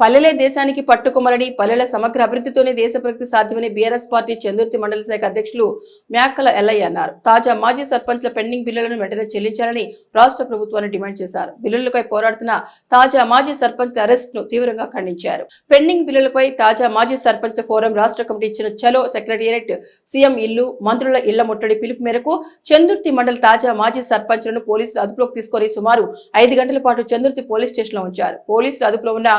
పల్లెలే దేశానికి పట్టుకొమ్మలని పల్లెల సమగ్ర అభివృద్ధితోనే దేశ ప్రగతి సాధ్యమని బీఆర్ఎస్ పార్టీ చందుర్తి మండల శాఖ అధ్యక్షులు మేకల ఎల్లయ్య అన్నారు. తాజా మాజీ సర్పంచ్ల పెండింగ్ బిల్లులను వెంటనే చెల్లించాలని రాష్ట్ర ప్రభుత్వాన్ని డిమాండ్ చేశారు. బిల్లులపై పోరాడుతున్న తాజా మాజీ సర్పంచ్ల అరెస్ట్ను తీవ్రంగా ఖండించారు. పెండింగ్ బిల్లులపై తాజా మాజీ సర్పంచ్ల ఫోరం రాష్ట్ర కమిటీ ఇచ్చిన చలో సెక్రటేరియట్ సీఎం ఇల్లు మంత్రుల ఇళ్ళ ముట్టడి పిలుపు మేరకు చందుర్తి మండల తాజా మాజీ సర్పంచ్లను పోలీసులు అదుపులోకి తీసుకొని సుమారు ఐదు గంటల పాటు చందుర్తి పోలీస్ స్టేషన్లో ఉంచారు. పోలీసులు అదుపులో ఉన్న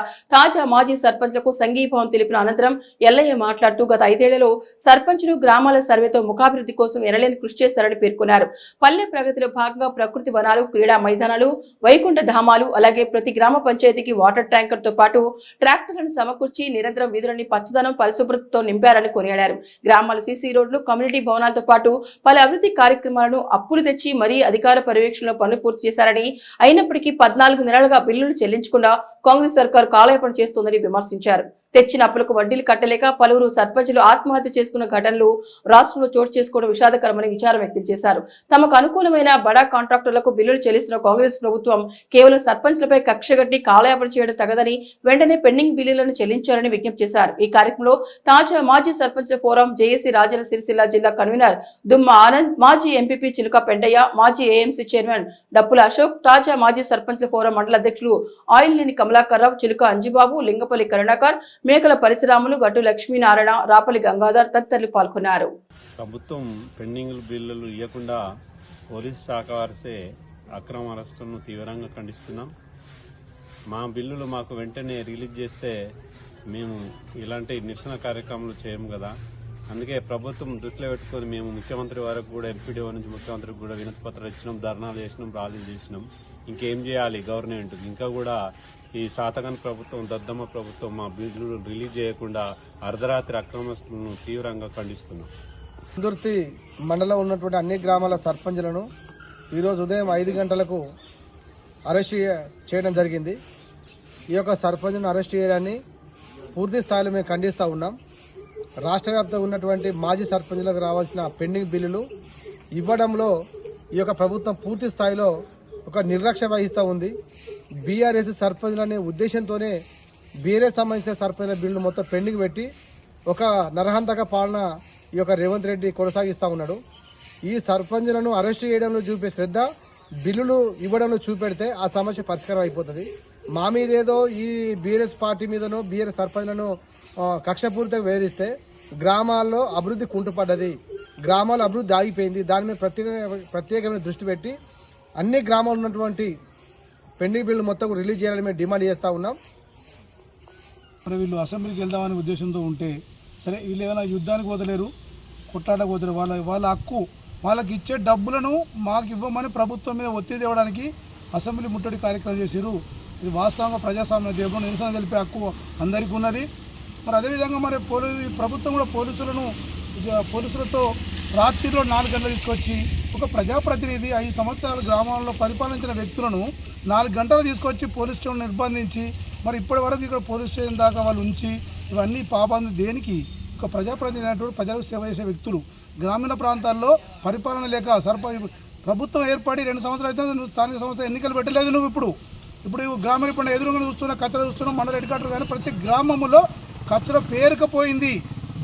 తాజా మాజీ సర్పంచ్లకు సంఘీభావం తెలిపిన అనంతరం ఎల్లయ్య మాట్లాడుతూ గత ఐదేళ్ళలో సర్పంచులు గ్రామాల సర్వేతో ముఖాభివృద్ధి కోసం ఎనలేని కృషి చేస్తారని పేర్కొన్నారు. పల్లె ప్రగతిలో భాగంగా ప్రకృతి వనాలు క్రీడా మైదానాలు వైకుంఠ ధామాలు అలాగే ప్రతి గ్రామ పంచాయతీకి వాటర్ ట్యాంకర్తో పాటు ట్రాక్టర్లను సమకూర్చి నిరంతరం వీధులని పచ్చదనం పరిశుభ్రతతో నింపారని కొనియాడారు. గ్రామాల సీసీ రోడ్లు కమ్యూనిటీ భవనాలతో పాటు పలు అభివృద్ధి కార్యక్రమాలను అప్పులు తెచ్చి మరీ అధికార పర్యవేక్షణలో పనులు పూర్తి చేశారని అయినప్పటికీ పద్నాలుగు నెలలుగా బిల్లులు చెల్లించకుండా కాంగ్రెస్ సర్కారు కాలయపడి చేస్తోందని విమర్శించారు. తెచ్చిన అప్పులకు వడ్డీలు కట్టలేక పలువురు సర్పంచులు ఆత్మహత్య చేసుకున్న ఘటనలు రాష్ట్రంలో చోటు చేసుకోవడం విషాదకరమని విచారం వ్యక్తం చేశారు. తమకు అనుకూలమైన బడా కాంట్రాక్టర్లకు బిల్లులు చెల్లిస్తున్న కాంగ్రెస్ ప్రభుత్వం కేవలం సర్పంచ్లపై కక్షగట్టి కాలయాపన చేయడం తగదని వెంటనే పెండింగ్ బిల్లులను చెల్లించాలని విజ్ఞప్తి చేశారు. ఈ కార్యక్రమంలో తాజా మాజీ సర్పంచ్ ఫోరం జేఏసీ రాజన సిరిసిల్ల జిల్లా కన్వీనర్ దుమ్మ ఆనంద్ మాజీ ఎంపీపీ చిలుక పెండయ్య మాజీ ఏఎంసీ చైర్మన్ డప్పుల అశోక్ తాజా మాజీ సర్పంచ్ల ఫోరం మండల అధ్యక్షులు ఆయిల్ లేని కమలాకర్ రావు చిలుక అంజిబాబు లింగపల్లి కరుణాకర్ మేకల పరిశ్రమలు గట్టు లక్ష్మీనారాయణ రాపల్లి గంగాధర్ తదితరులు పాల్గొన్నారు. ప్రభుత్వం పెండింగ్ బిల్లులు ఇవ్వకుండా పోలీస్ శాఖ వారిసే అక్రమ అరెస్టులను తీవ్రంగా ఖండిస్తున్నాం. మా బిల్లులు మాకు వెంటనే రిలీజ్ చేస్తే మేము ఇలాంటి నిరసన కార్యక్రమాలు చేయము కదా. అందుకే ప్రభుత్వం దృష్టిలో పెట్టుకొని మేము ముఖ్యమంత్రి వరకు కూడా ఎంపీడీఓ నుంచి ముఖ్యమంత్రికి కూడా వినతి పత్రాలు ఇచ్చినాం ధర్నాలు చేసినాం ర్యాలీలు చేసినాం. ఇంకేం చేయాలి? గవర్నమెంట్ ఇంకా కూడా ఈ శాతగన్ ప్రభుత్వం దద్దమ్మ ప్రభుత్వం మా బిడ్డలను రిలీజ్ చేయకుండా అర్ధరాత్రి అక్రమస్తులను తీవ్రంగా ఖండిస్తున్నాం. దుర్తి మండలం ఉన్నటువంటి అన్ని గ్రామాల సర్పంచులను ఈరోజు ఉదయం ఐదు గంటలకు అరెస్ట్ చేయడం జరిగింది. ఈ యొక్క సర్పంచ్ను అరెస్ట్ చేయడాన్ని పూర్తి స్థాయిలో మేము ఖండిస్తూ ఉన్నాం. రాష్ట్ర వ్యాప్తంగా ఉన్నటువంటి మాజీ సర్పంచులకు రావాల్సిన పెండింగ్ బిల్లులు ఇవ్వడంలో ఈ యొక్క ప్రభుత్వం పూర్తి స్థాయిలో ఒక నిర్లక్ష్య వహిస్తూ ఉంది. బీఆర్ఎస్ సర్పంచులనే ఉద్దేశంతోనే బీఆర్ఎస్ సంబంధించిన సర్పంచ్ల బిల్లును మొత్తం పెండింగ్ పెట్టి ఒక నరహంతక పాలన ఈ యొక్క రేవంత్ రెడ్డి కొనసాగిస్తూ ఉన్నాడు. ఈ సర్పంచులను అరెస్ట్ చేయడంలో చూపే శ్రద్ధ బిల్లులు ఇవ్వడంలో చూపెడితే ఆ సమస్య పరిష్కారం అయిపోతుంది. మా మీదేదో ఈ బీఆర్ఎస్ పార్టీ మీదనో బీఆర్ఎస్ సర్పంచ్లను కక్షపూరితంగా వేధిస్తే గ్రామాల్లో అభివృద్ధి కుంటుపడ్డది. గ్రామాల అభివృద్ధి ఆగిపోయింది. దాని మీద ప్రత్యేక ప్రత్యేకమైన దృష్టి పెట్టి అన్ని గ్రామాలు ఉన్నటువంటి పెండింగ్ బిల్లు మొత్తం రిలీజ్ చేయాలని మేము డిమాండ్ చేస్తూ ఉన్నాం. మరి వీళ్ళు అసెంబ్లీకి వెళ్దామనే ఉద్దేశంతో ఉంటే సరే వీళ్ళు ఏమైనా యుద్ధానికి వదలేరు కొట్లాటకు వదలేరు వాళ్ళ వాళ్ళ హక్కు వాళ్ళకి ఇచ్చే డబ్బులను మాకు ఇవ్వమని ప్రభుత్వం మీద ఒత్తిడి ఇవ్వడానికి అసెంబ్లీ ముట్టడి కార్యక్రమం చేశారు ఇది వాస్తవంగా ప్రజాస్వామ్య దేశంలో నిరసన తెలిపే హక్కు అందరికీ ఉన్నది. మరి అదేవిధంగా మరి పోలీసు ప్రభుత్వం కూడా పోలీసులను పోలీసులతో రాత్రిలో నాలుగు గంటలు తీసుకొచ్చి ఒక ప్రజాప్రతినిధి ఐదు సంవత్సరాల గ్రామాల్లో పరిపాలించిన వ్యక్తులను నాలుగు గంటలు తీసుకొచ్చి పోలీస్ స్టేషన్ నిర్బంధించి మరి ఇప్పటి వరకు ఇక్కడ పోలీస్ స్టేషన్ దాకా వాళ్ళు ఉంచి ఇవన్నీ పాపాలు దేనికి? ఒక ప్రజాప్రతినిధి అనేటువంటి ప్రజలకు సేవ చేసే వ్యక్తులు. గ్రామీణ ప్రాంతాల్లో పరిపాలన లేక సర్ప ప్రభుత్వం ఏర్పడి రెండు సంవత్సరాలు అయితే నువ్వు స్థానిక సంస్థ ఎన్నికలు పెట్టలేదు నువ్వు ఇప్పుడు. ఇప్పుడు గ్రామీణ పండుగ ఎదురుగా చూస్తున్న కచ్చర చూస్తున్న మండల హెడ్ కానీ ప్రతి గ్రామంలో కచ్చర పేరుకపోయింది.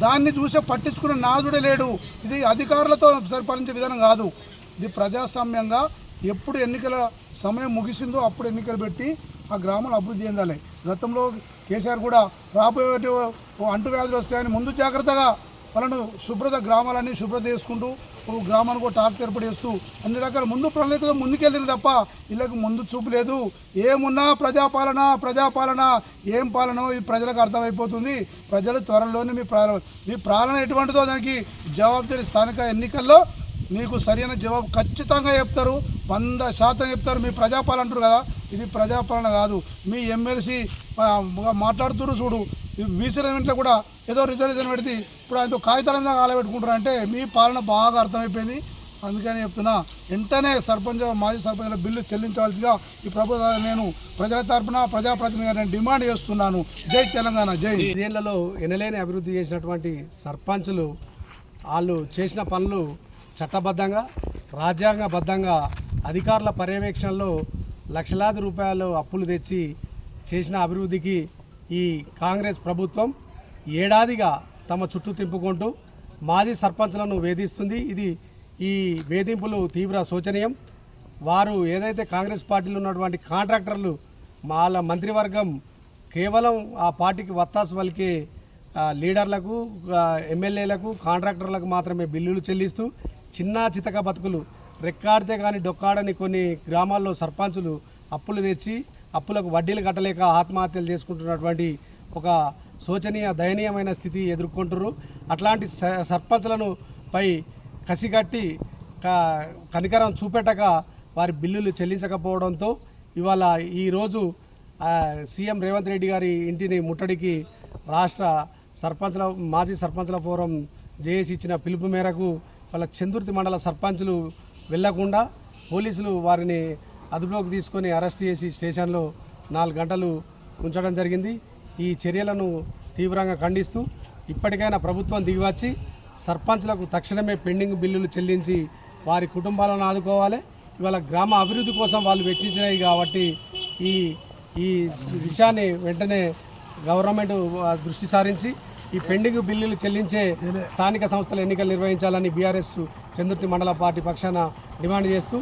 దాన్ని చూసే పట్టించుకునే నాదుడే లేడు. ఇది అధికారులతో సరిపాలించే విధానం కాదు. ఇది ప్రజాస్వామ్యంగా ఎప్పుడు ఎన్నికల సమయం ముగిసిందో అప్పుడు ఎన్నికలు పెట్టి ఆ గ్రామాలు అభివృద్ధి చెందాలి. గతంలో కేసీఆర్ కూడా రాబోయే అంటువ్యాధులు వస్తాయని ముందు జాగ్రత్తగా వాళ్ళను శుభ్రత గ్రామాలన్నీ శుభ్రత చేసుకుంటూ గ్రామానికి ఒక టాక్ ఏర్పడేస్తూ చేస్తూ అన్ని రకాల ముందు ప్రణాళికతో ముందుకెళ్ళింది తప్ప వీళ్ళకి ముందు చూపు లేదు. ఏమున్నా ప్రజాపాలన ప్రజాపాలన ఏం పాలనో ఈ ప్రజలకు అర్థమైపోతుంది. ప్రజలు త్వరలోనే మీ ప్రా మీ పాలన ఎటువంటిదో దానికి జవాబుదారి స్థానిక ఎన్నికల్లో మీకు సరైన జవాబు ఖచ్చితంగా చెప్తారు. వంద శాతం చెప్తారు. మీ ప్రజాపాలన అంటారు కదా. ఇది ప్రజాపాలన కాదు. మీ ఎమ్మెల్సీ మాట్లాడుతున్నారు చూడు. బీసీ కూడా ఏదో రిజర్వేషన్ పెడితే ఇప్పుడు ఆయనతో కాగితాల మీద ఆలబెట్టుకుంటారు అంటే మీ పాలన బాగా అర్థమైపోయింది. అందుకని చెప్తున్నా వెంటనే సర్పంచ్ మాజీ సర్పంచ్ల బిల్లు చెల్లించవలసిగా ఈ ప్రభుత్వం నేను ప్రజల తరఫున ప్రజాప్రతినిధిగా నేను డిమాండ్ చేస్తున్నాను. జై తెలంగాణ జై ఐదేళ్ళలో ఎనలేని అభివృద్ధి చేసినటువంటి సర్పంచులు వాళ్ళు చేసిన పనులు చట్టబద్ధంగా రాజ్యాంగబద్ధంగా అధికారుల పర్యవేక్షణలో లక్షలాది రూపాయలు అప్పులు తెచ్చి చేసిన అభివృద్ధికి ఈ కాంగ్రెస్ ప్రభుత్వం ఏడాదిగా తమ చుట్టూ తింపుకుంటూ మాజీ సర్పంచ్లను వేధిస్తుంది. ఇది ఈ వేధింపులు తీవ్ర శోచనీయం. వారు ఏదైతే కాంగ్రెస్ పార్టీలో ఉన్నటువంటి కాంట్రాక్టర్లు వాళ్ళ మంత్రివర్గం కేవలం ఆ పార్టీకి వత్తాసు పలికే లీడర్లకు ఎమ్మెల్యేలకు కాంట్రాక్టర్లకు మాత్రమే బిల్లులు చెల్లిస్తూ చిన్న చితక బతుకులు రెక్కాడితే కానీ డొక్కాడని కొన్ని గ్రామాల్లో సర్పంచులు అప్పులు తెచ్చి అప్పులకు వడ్డీలు కట్టలేక ఆత్మహత్యలు చేసుకుంటున్నటువంటి ఒక శోచనీయ దయనీయమైన స్థితి ఎదుర్కొంటున్నారు అట్లాంటి స- సర్పంచ్లను పై కసిగట్టి క- కనికరం చూపెట్టక వారి బిల్లులు చెల్లించకపోవడంతో ఇవాళ ఈరోజు సీఎం రేవంత్ రెడ్డి గారి ఇంటిని ముట్టడికి రాష్ట్ర సర్పంచ్ల మాజీ సర్పంచ్ల ఫోరం జేఏసీ ఇచ్చిన పిలుపు మేరకు వాళ్ళ చందుర్తి మండల సర్పంచులు వెళ్ళకుండా పోలీసులు వారిని అదుపులోకి తీసుకొని అరెస్ట్ చేసి స్టేషన్లో నాలుగు గంటలు ఉంచడం జరిగింది. ఈ చర్యలను తీవ్రంగా ఖండిస్తూ ఇప్పటికైనా ప్రభుత్వం దిగివచ్చి సర్పంచ్లకు తక్షణమే పెండింగ్ బిల్లులు చెల్లించి వారి కుటుంబాలను ఆదుకోవాలి. ఇవాళ గ్రామ అభివృద్ధి కోసం వాళ్ళు వెచ్చించినాయి కాబట్టి ఈ ఈ విషయాన్ని వెంటనే గవర్నమెంట్ దృష్టి సారించి ఈ పెండింగ్ బిల్లులు చెల్లించే స్థానిక సంస్థల ఎన్నికలు నిర్వహించాలని బీఆర్ఎస్ చంద్రుతి మండల పార్టీ పక్షాన డిమాండ్ చేస్తూ